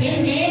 Gehen, the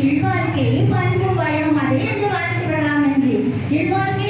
இல்வாழ்க்கையை பண்பு பயம் அதை என்று வாழ்த்துவிடலாம் என்று இல்வாழ்க்கை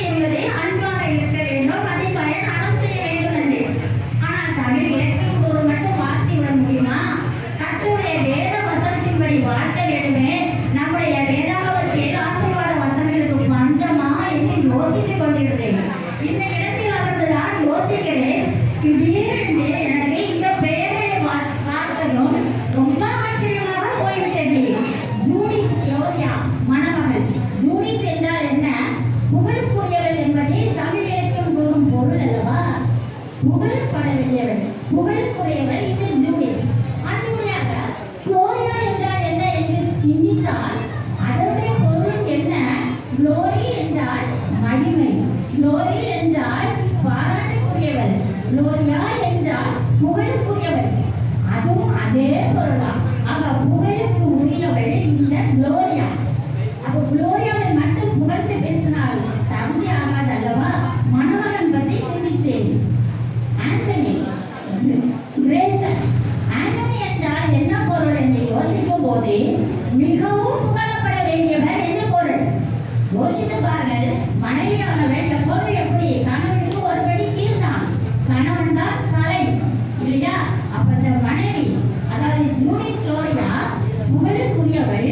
புகழப்பட வேண்டியவள் புகழுக்குரியவள் இது ஜூலியர் அடுத்தபடியாக குளோரியா என்றால் என்ன என்று சிந்தித்தால் அதனுடைய பொருள் என்ன? குளோரி என்றால் மகிமை. குளோரி என்றால் பாராட்டுக்குரியவள். குளோரியா என்றால் புகழுக்குரியவள். அதுவும் அதே பொருளாம் ஆக புகழுக்கு உரியவள் யோசித்து பாருங்கள் மனைவியானவள் எப்போது எப்படி? கணவனுக்கு ஒரு படி கீழ்தான். கணவன் தான் தலை. இல்லையா? அப்ப இந்த மனைவி அதாவது ஜூனி குளோரியா புகழுக்குரியவள்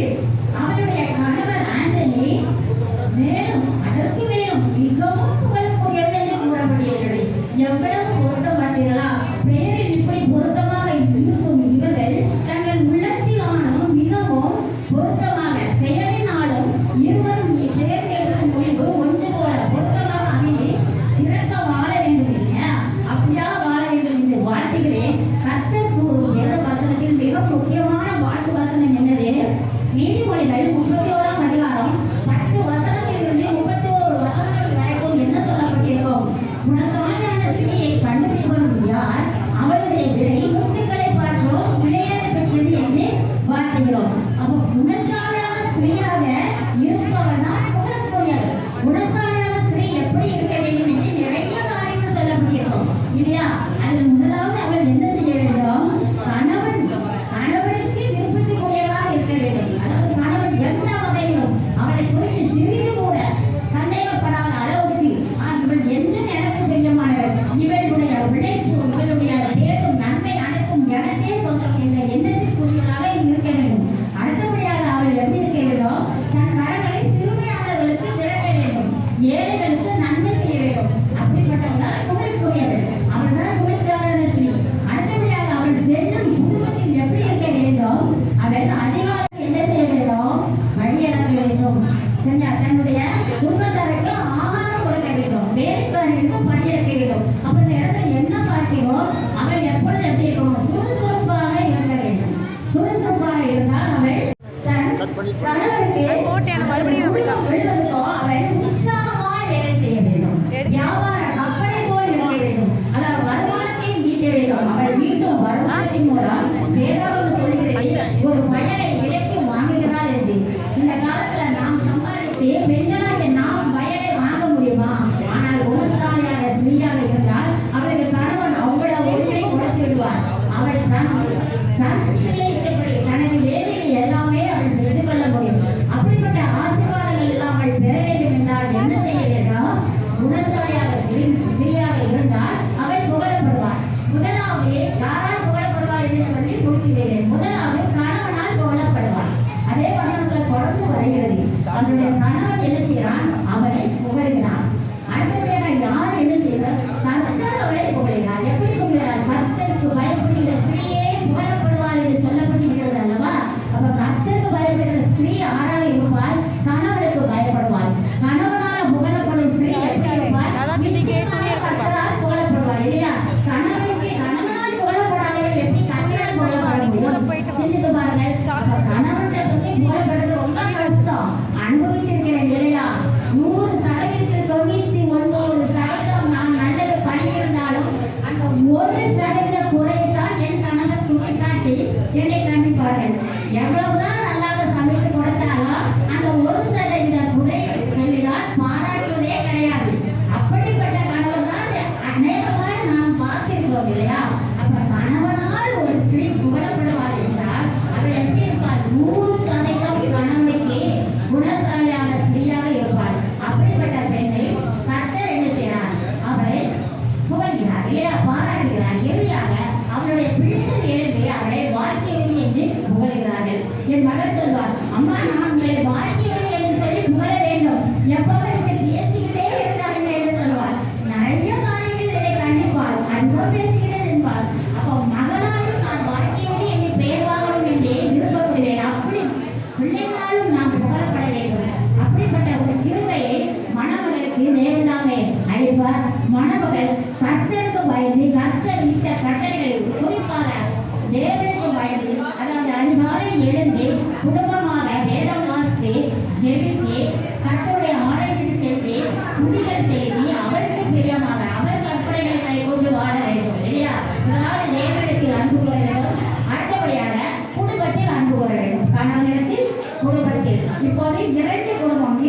Buenas பணியிருக்கு வேண்டும் அப்ப இந்த இடத்துல என்ன பார்க்கிறோ அவள் எப்பொழுது எப்படி இருக்கணும் சுறுசுறுப்பாக இருக்க வேண்டும். சுறுசுறுப்பாக இருந்தால் அவள் கணவருக்கு விடுவதற்கும் அவள் உற்சாகமாக வேலை செய்ய வேண்டும். வியாபார கப்பலை போல் இருக்க வேண்டும். அதாவது வருமானத்தையும் ஈட்ட வேண்டும். அவள் மீண்டும் வருமானத்தின் மூலம் சிந்தித்து பாருங்கள் கணவன் போயப்படுறது ரொம்ப கஷ்டம். அனுபவித்திருக்கிற இல்லையா நூறு சதவீதத்தில் தொண்ணூத்தி ஒன்பது என் மகள் சொல்வார் அம்மா நான் உங்களை வாழ்த்து குடும்பமாக வேதம் வாசித்து ஜெபித்து கர்த்தருடைய ஆலயத்தில் சென்று துணிகள் செய்து அவருக்கு பிரியமாக அவர் கற்பனைகளை கை கொண்டு வாழ வேண்டும் இல்லையா? இதனால் தேவனிடத்தில் அன்பு வர வேண்டும் அடுத்தபடியாக குடும்பத்தில் அன்பு வர வேண்டும். கணவனிடத்தில் குடும்பத்தில் இப்போது இரண்டு குடும்பம்